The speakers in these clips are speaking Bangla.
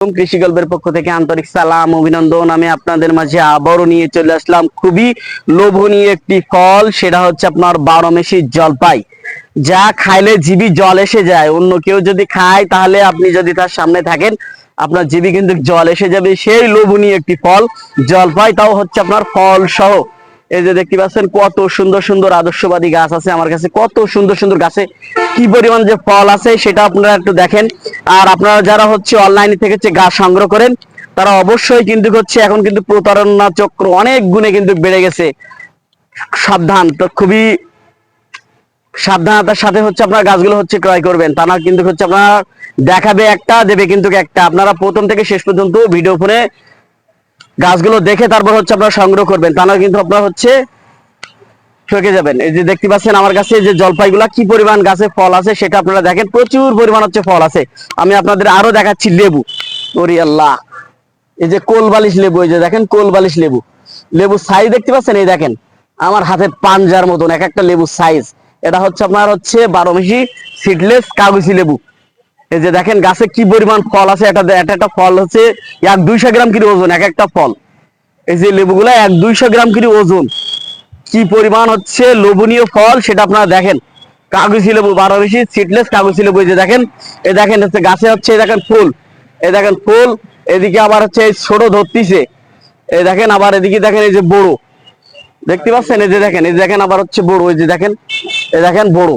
কৃষি গল্পের পক্ষ থেকে আন্তরিক সালাম, অভিনন্দন। আমি আপনাদের মাঝে আবারও নিয়ে চলে আসলাম খুবই লোভনীয় একটি ফল, সেটা হচ্ছে আপনার বারো মেশি জলপাই। যা খাইলে জিবি জল এসে যায়। অন্য কেউ যদি খায়, তাহলে আপনি যদি তার সামনে থাকেন, আপনার জিবি কিন্তু জল এসে যাবে। সেই লোভনীয় একটি ফল, জলপাই, তাও হচ্ছে আপনার ফল সহ এই যে দেখতে পাচ্ছেন কত সুন্দর সুন্দর আদর্শবাদী গাছ আছে আমার কাছে, কত সুন্দর সুন্দর গাছে কি পরিমাণ যে ফল আছে সেটা আপনারা একটু দেখেন। আর আপনারা যারা হচ্ছে অনলাইন থেকে হচ্ছে গাছ সংগ্রহ করেন, তারা অবশ্যই কিন্তু হচ্ছে এখন কিন্তু প্রতারণা চক্র অনেক গুণে কিন্তু বেড়ে গেছে। সাবধান, তো খুবই সাবধানতার সাথে হচ্ছে আপনার গাছগুলো হচ্ছে ক্রয় করবেন। তা না কিন্তু হচ্ছে আপনার দেখাবে একটা, দেবে কিন্তু একটা। আপনারা প্রথম থেকে শেষ পর্যন্ত ভিডিও ফোনে গাছগুলো দেখে তারপর হচ্ছে আপনারা সংগ্রহ করবেন। তা না কিন্তু আপনারা হচ্ছে ঠকে যাবেন। এই যে দেখতে পাচ্ছেন আমার কাছে যে জলপাইগুলা কি পরিমাণ গাছে ফল আছে সেটা আপনারা দেখেন। প্রচুর পরিমাণ হচ্ছে ফল আছে। আমি আপনাদের আরও দেখাচ্ছি লেবু। ওরি আল্লাহ। এই যে কোল বালিশ লেবু, এই যে দেখেন কোল বালিশ লেবু। লেবু সাইজ দেখতে পাচ্ছেন? এই দেখেন। আমার হাতের পাঞ্জার মতন, এক একটা লেবু সাইজ এটা হচ্ছে আপনার হচ্ছে বারো মিশি সিডলেস কাগজি লেবু। এই যে দেখেন গাছে কি পরিমাণ ফল আছে এটা একটা একটা ফল হচ্ছে এক দুইশো গ্রাম কিলো ওজন, এক একটা ফল। এই যে লেবুগুলা এক দুইশো গ্রাম কিলো ওজন। কি পরিমাণ হচ্ছে লোভনীয় ফল সেটা আপনারা দেখেন। কাগজি লেবু বারো বেশি সিটলেস কাগজি লেবু, এই যে দেখেন, এই দেখেন হচ্ছে গাছে হচ্ছে দেখেন ফুল। এই দেখেন ফুল, এদিকে আবার হচ্ছে ছোট ধরতিছে। এই দেখেন আবার এদিকে দেখেন এই যে বড়। দেখতে পাচ্ছেন? এই যে দেখেন, এই দেখেন আবার হচ্ছে বড়, এই যে দেখেন, এই দেখেন বড়।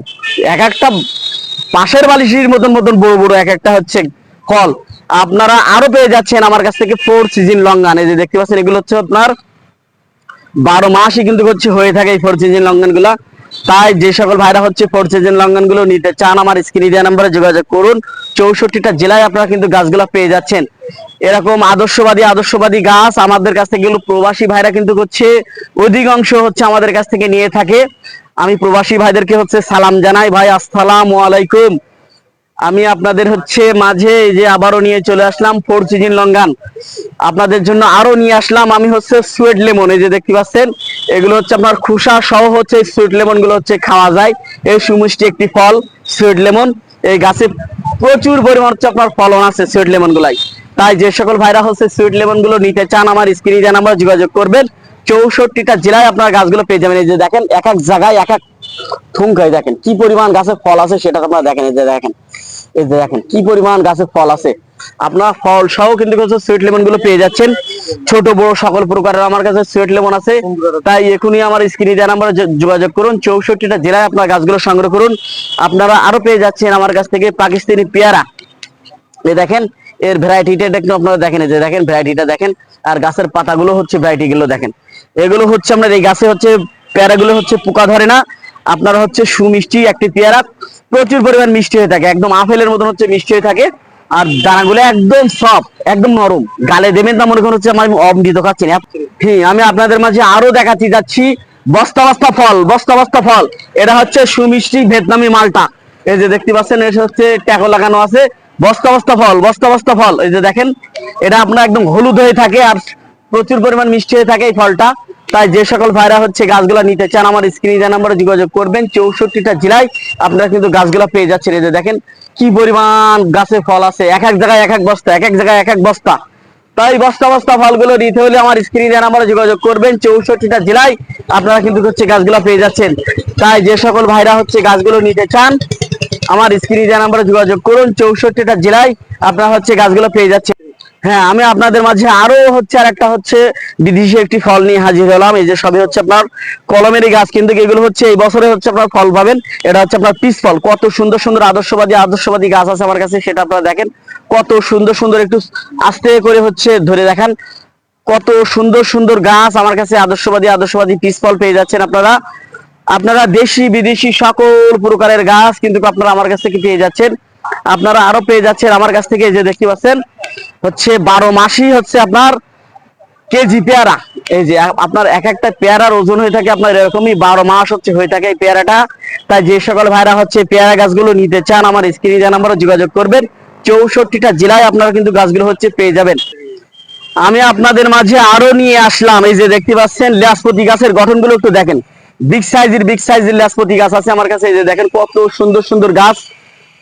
এক একটা পাশের বালিশের মতন মতন বড় বড় এক একটা হচ্ছে ফল আপনারা আরও পেয়ে যাচ্ছেন আমার কাছ থেকে ফোর সিজন লঙ্গান এই যে দেখতে পাচ্ছেন, এগুলো হচ্ছে আপনার বারো মাসই কিন্তু হচ্ছে হয়ে থাকে এই ফোর সিজন লঙ্ঘনগুলা। তাই যে সকল ভাইরা হচ্ছে ফোর সিজন লঙ্ঘনগুলো নিতে চান, আমার স্ক্রিনে দেওয়া নাম্বারে যোগাযোগ করুন। চৌষট্টিটা জেলায় আপনারা কিন্তু গাছগুলা পেয়ে যাচ্ছেন। এরকম আদর্শবাদী আদর্শবাদী গাছ আমাদের কাছ থেকে প্রবাসী ভাইরা কিন্তু হচ্ছে অধিকাংশ হচ্ছে আমাদের কাছ থেকে নিয়ে থাকে। আমি প্রবাসী ভাইদেরকে হচ্ছে সালাম জানাই। ভাই, আসসালাম আলাইকুম। আমি আপনাদের হচ্ছে মাঝে যে আবারও নিয়ে চলে আসলাম ফোর সিজন লঙ্গান আপনাদের জন্য আরও নিয়ে আসলাম। আমি হচ্ছে সুয়েট লেমন এই যে দেখতে পাচ্ছেন, এগুলো হচ্ছে আপনার খুসা সহ হচ্ছে সুয়েট লেমনগুলো হচ্ছে খাওয়া যায়। এই সুমিষ্টি একটি ফল সুয়েট লেমন এই গাছে প্রচুর পরিমাণ হচ্ছে আপনার ফলন আছে সুয়েট লেমন গুলাই তাই যে সকল ভাইরা হচ্ছে সুইট লেমনগুলো নিতে চান, আমার স্ক্রিনে দেন আমরা যোগাযোগ করবেন চৌষট্টিটা জেলায় আপনার গাছগুলো পেয়ে যাবেন। এই যে দেখেন, এক এক জায়গায় এক এক থুমকাই দেখেন, কি পরিমাণ গাছে ফল আছে সেটা আপনারা দেখেন, এই যে দেখেন, এই যে দেখেন, কি পরিমাণ গাছে ফল আছে। আপনার ফল সহ কিন্তু সুইট লেমনগুলো পেয়ে যাচ্ছেন। ছোট, বড় সকল প্রকারের আমার কাছে সুইট লেমন আছে। তাই এখনই আমার স্ক্রিনে দেওয়া নাম্বারে যোগাযোগ করুন, চৌষট্টিটা জেলায় আপনার গাছগুলো সংগ্রহ করুন। আপনারা আরও পেয়ে যাচ্ছেন আমার কাছ থেকে পাকিস্তানি পেয়ারা। এই দেখেন এর ভ্যারাইটিটা একটু আপনারা দেখেন যে দেখেন ভ্যারাইটিটা দেখেন, আর গাছের পাতাগুলো হচ্ছে ভ্যারাইটি গুলো দেখেন। এগুলো হচ্ছে আপনার, এই গাছে হচ্ছে পেয়ারাগুলো হচ্ছে পোকা ধরে না, আপনার হচ্ছে সুমিষ্টি একটি পেয়ারা, প্রচুর পরিমাণ মিষ্টি হয়ে থাকে, একদম আপেলের মতন হচ্ছে মিষ্টি হয়ে থাকে, আর দানাগুলো একদম সফট একদম নরম। গালে দেবেন তা মনে করেন হচ্ছে আমার অমৃত খাচ্ছি না। হ্যাঁ আমি আপনাদের মাঝে আরও দেখাচ্ছি, যাচ্ছি, বস্তা বস্তা ফল, বস্তা বস্তা ফল। এটা হচ্ছে সুমিষ্টি ভিয়েতনামি মালটা। এই যে দেখতে পাচ্ছেন, এটা হচ্ছে ট্যাকো লাগানো আছে। বস্তা বস্তা ফল, বস্তা বস্তা ফল। এই যে দেখেন, এটা আপনার একদম হলুদ হয়ে থাকে আর প্রচুর পরিমাণ মিষ্টি হয়ে থাকে এই ফলটা। তাই যে সকল ভাইরা হচ্ছে গাছগুলা নিতে চান, আমার স্ক্রিনে নাম্বারে যোগাযোগ করবেন, চৌষট্টিটা জেলায় আপনারা কিন্তু গাছগুলা পেয়ে যাচ্ছেন। এই যে দেখেন, কি পরিমাণ গাছে ফল আছে। এক এক জায়গায় এক এক বস্তা, এক এক জায়গায় এক এক বস্তা। তাই বস্তা বস্তা ফলগুলো নিতে হলে আমার স্ক্রিনে নাম্বারে যোগাযোগ করবেন, চৌষট্টিটা জেলায় আপনারা কিন্তু হচ্ছে গাছগুলা পেয়ে যাচ্ছেন। তাই যে সকল ভাইরা হচ্ছে গাছগুলো নিতে চান আমার স্ক্রিনে নাম্বারে যোগাযোগ করুন, চৌষট্টিটা জেলায় আপনারা হচ্ছে গাছগুলো পেয়ে যাচ্ছেন। হ্যাঁ আমি আপনাদের মাঝে আরও হচ্ছে আর একটা হচ্ছে বিদেশি একটি ফল নিয়ে হাজির হলাম। এই যে সবই হচ্ছে আপনার কলমেরই গাছ, কিন্তু এগুলো হচ্ছে এই বছরে হচ্ছে আপনার ফল পাবেন। এটা হচ্ছে আপনার পিস ফল। কত সুন্দর সুন্দর আদর্শবাদী আদর্শবাদী গাছ আছে আমার কাছে, সেটা আপনারা দেখেন। কত সুন্দর সুন্দর একটু আস্তে করে হচ্ছে ধরে দেখান। কত সুন্দর সুন্দর গাছ আমার কাছে আদর্শবাদী আদর্শবাদী পিস ফল পেয়ে যাচ্ছেন আপনারা। আপনারা দেশি বিদেশি সকল প্রকারের গাছ কিন্তু আপনারা আমার কাছ থেকে পেয়ে যাচ্ছেন। আপনারা আরও পেয়ে যাচ্ছেন আমার কাছ থেকে যে দেখতে পাচ্ছেন, হচ্ছে বারো মাসই হচ্ছে আপনার কেজি পেয়ারা। এই যে আপনার এক একটা পেয়ারার ওজন হয়ে থাকে আপনার এরকমই বারো মাস হচ্ছে হয়ে থাকে এই পেয়ারাটা। তাই যে সকল ভাইরা হচ্ছে পেয়ারা গাছগুলো নিতে চান, আমার স্ক্রিনে নাম্বারে যোগাযোগ করবেন, চৌষট্টিটা জেলায় আপনারা কিন্তু গাছগুলো হচ্ছে পেয়ে যাবেন। আমি আপনাদের মাঝে আরও নিয়ে আসলাম, এই যে দেখতে পাচ্ছেন, ল্যাসপতি গাছের গঠনগুলো একটু দেখেন। বিগ সাইজের বিগ সাইজের ল্যাসপতি গাছ আছে আমার কাছে। এই যে দেখেন কত সুন্দর সুন্দর গাছ।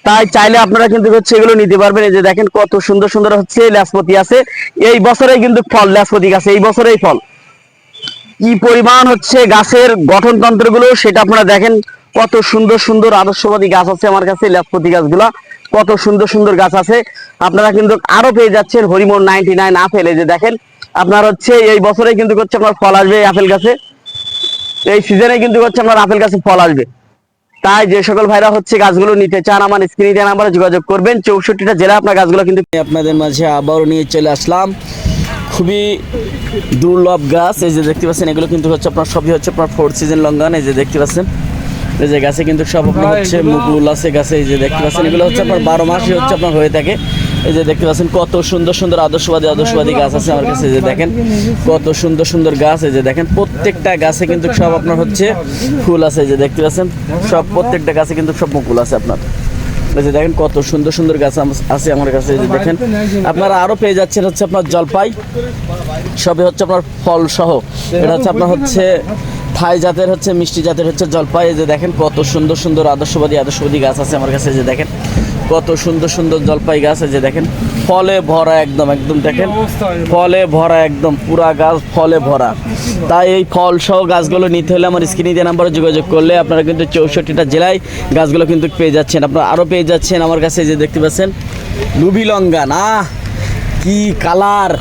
তাই চাইলে আপনারা কিন্তু হচ্ছে এগুলো নিতে পারবেন। এই যে দেখেন কত সুন্দর সুন্দর হচ্ছে ল্যাসপতি আছে। এই বছরেই কিন্তু ফল, ল্যাসপতি গাছে, এই বছরেই ফল। কি পরিমাণ হচ্ছে গাছের গঠনতন্ত্রগুলো সেটা আপনারা দেখেন। কত সুন্দর সুন্দর আদর্শবাদী গাছ আছে আমার কাছে ল্যাসপতি গাছগুলা। কত সুন্দর সুন্দর গাছ আছে। আপনারা কিন্তু আরও পেয়ে যাচ্ছেন হরিমোন নাইনটি নাইন আপেল। এই যে দেখেন, আপনার হচ্ছে এই বছরে কিন্তু হচ্ছে আপনার ফল আসবে এই আপেল গাছে। এই সিজনে কিন্তু হচ্ছে আপনার আপেল গাছে ফল আসবে। তাই যে সকল ভাইরা হচ্ছে গাছগুলো নিতে চান আমার স্ক্রিনে দেওয়া নাম্বারে যোগাযোগ করবেন। চৌষট্টিটা জেলা আপনার গাছগুলো কিন্তু আপনাদের মাঝে আবারও নিয়ে চলে আসলাম। খুবই দুর্লভ গাছ এই যে দেখতে পাচ্ছেন এগুলো কিন্তু হচ্ছে আপনার সবই হচ্ছে আপনার ফোর সিজন লঙ্গান এই যে দেখতে পাচ্ছেন। এই যে গাছে কিন্তু সব আপনার হচ্ছে মুকুল আছে গাছে এই যে দেখতে পাচ্ছেন এগুলো হচ্ছে আপনার বারো মাসই হচ্ছে আপনার হয়ে থাকে। এই যে দেখতে পাচ্ছেন কত সুন্দর সুন্দর আদর্শবাদী আদর্শবাদী গাছ আছে আমার কাছে যে দেখেন। কত সুন্দর সুন্দর গাছ, এই যে দেখেন, প্রত্যেকটা গাছে কিন্তু সব আপনার হচ্ছে ফুল আছে যে দেখতে পাচ্ছেন। সব প্রত্যেকটা গাছে কিন্তু সব মুকুল আছে আপনার। এই যে দেখেন, কত সুন্দর সুন্দর গাছ আছে আমার কাছে, এই যে দেখেন। আপনারা আরও পেয়ে যাচ্ছেন হচ্ছে আপনার জলপাই। সবই হচ্ছে আপনার ফল সহ। এটা হচ্ছে আপনার হচ্ছে থাই জাতের হচ্ছে, মিষ্টি জাতের হচ্ছে জলপাই। এই যে দেখেন, কত সুন্দর সুন্দর আদর্শবাদী আদর্শবাদী গাছ আছে আমার কাছে যে দেখেন। কত সুন্দর সুন্দর জলপাই গাছ আছে দেখেন, ফলে ভরা একদম একদম দেখেন, ফলে ভরা একদম, পুরা গাছ ফলে ভরা। তাই এই ফল সহ গাছগুলো নিতে হলে আমার স্ক্রিনে দিয়ে নাম্বারে যোগাযোগ করলে আপনারা কিন্তু চৌষট্টিটা জেলায় গাছগুলো কিন্তু পেয়ে যাচ্ছেন। আপনারা আরও পেয়ে যাচ্ছেন আমার কাছে যে দেখতে পাচ্ছেন লুবি লঙ্গা না, কি কালার।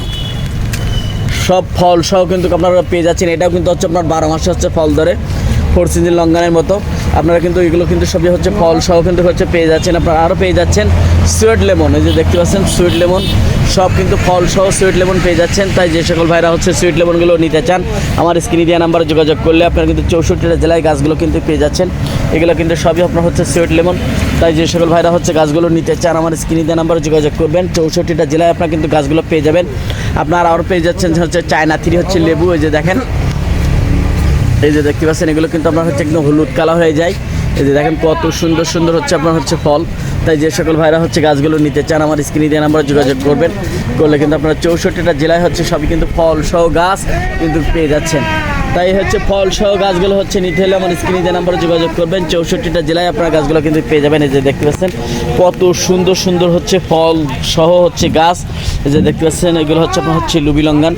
সব ফল সহ কিন্তু আপনারা পেয়ে যাচ্ছেন। এটাও কিন্তু হচ্ছে আপনার বারো মাসে হচ্ছে ফল ধরে, ফোর সিজন লঙ্গানের মতো। আপনারা কিন্তু এগুলো কিন্তু সবই হচ্ছে ফল সহ কিন্তু হচ্ছে পেয়ে যাচ্ছেন। আপনারা আরও পেয়ে যাচ্ছেন সুইট লেমন। এই যে দেখতে পাচ্ছেন সুইট লেমন, সব কিন্তু ফল সহ সুইট লেমন পেয়ে যাচ্ছেন। তাই যে সকল ভাইরা হচ্ছে সুইট লেমনগুলো নিতে চান, আমার স্ক্রিনে দেওয়া নাম্বারে যোগাযোগ করলে আপনারা কিন্তু চৌষট্টিটা জেলায় গাছগুলো কিন্তু পেয়ে যাচ্ছেন। এগুলো কিন্তু সবই আপনার হচ্ছে সুইট লেমন। তাই যে সকল ভাইরা হচ্ছে গাছগুলো নিতে চান, আমার স্ক্রিনে দেওয়া নাম্বারে যোগাযোগ করবেন। চৌষট্টিটা জেলায় আপনারা কিন্তু গাছগুলো পেয়ে যাবেন। আপনারা আরও পেয়ে যাচ্ছেন হচ্ছে চায়না, থ্রি হচ্ছে লেবু, এই যে দেখেন। এই যে দেখতে পাচ্ছেন, এগুলো কিন্তু আপনার হচ্ছে একদম হলুদ কালা হয়ে যায়। এই যে দেখেন কত সুন্দর সুন্দর হচ্ছে আপনার হচ্ছে ফল। তাই যে সকল ভাইরা হচ্ছে গাছগুলো নিতে চান, আমার স্ক্রিনে দিয়ে নাম্বার যোগাযোগ করবেন। করলে কিন্তু আপনারা চৌষট্টিটা জেলায় হচ্ছে সবই কিন্তু ফল সহ গাছ কিন্তু পেয়ে যাচ্ছেন। তাই হচ্ছে ফল সহ গাছগুলো হচ্ছে নিতে হলে আমার স্ক্রিনে দিয়ে নাম্বারে যোগাযোগ করবেন, চৌষট্টিটা জেলায় আপনারা গাছগুলো কিন্তু পেয়ে যাবেন। এই যে দেখতে পাচ্ছেন, কত সুন্দর সুন্দর হচ্ছে ফল সহ হচ্ছে গাছ। এই যে দেখতে পাচ্ছেন, এগুলো হচ্ছে আপনার হচ্ছে লুবি লঙ্গান।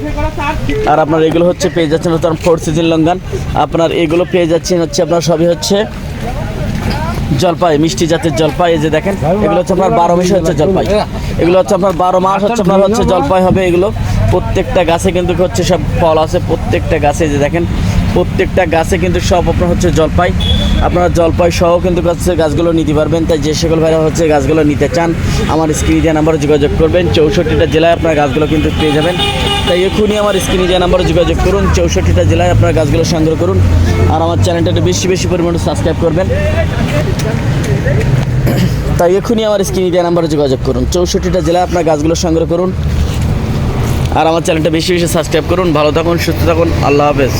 আর আপনার এগুলো হচ্ছে পেয়ে যাচ্ছেন হচ্ছে ফোর সিজন লঙ্গান। আপনার এগুলো পেয়ে যাচ্ছেন হচ্ছে আপনার সবই হচ্ছে জলপাই, মিষ্টি জাতের জলপাই। এই যে দেখেন, এগুলো হচ্ছে আপনার বারো মাসে হচ্ছে জলপাই। এগুলো হচ্ছে আপনার বারো মাস হচ্ছে আপনার হচ্ছে জলপাই হবে এগুলো। প্রত্যেকটা গাছে কিন্তু হচ্ছে সব ফল আছে প্রত্যেকটা গাছে যে দেখেন প্রত্যেকটা গাছে কিন্তু সব আপনার হচ্ছে জলপাই। আপনারা জলপাই সহ কিন্তু হচ্ছে গাছগুলো নিতে পারবেন তাই যে সকল ভাইরা হচ্ছে গাছগুলো নিতে চান আমার স্ক্রিনে দেওয়া নাম্বারে যোগাযোগ করবেন চৌষট্টিটা জেলায় আপনার গাছগুলো কিন্তু পেয়ে যাবেন। তাই এখনই আমার স্ক্রিনে দেওয়া নাম্বারে যোগাযোগ করুন চৌষট্টিটা জেলায় আপনার গাছগুলো সংগ্রহ করুন আর আমার চ্যানেলটা একটু বেশি বেশি পরিমাণে সাবস্ক্রাইব করবেন। তাই এখনই আমার স্ক্রিনে দেওয়া নাম্বারে যোগাযোগ করুন। চৌষট্টিটা জেলায় আপনার গাছগুলো সংগ্রহ করুন। আর আমার চ্যানেলটা বেশি বেশি সাবস্ক্রাইব করুন। ভালো থাকুন, সুস্থ থাকুন। আল্লাহ হাফেজ।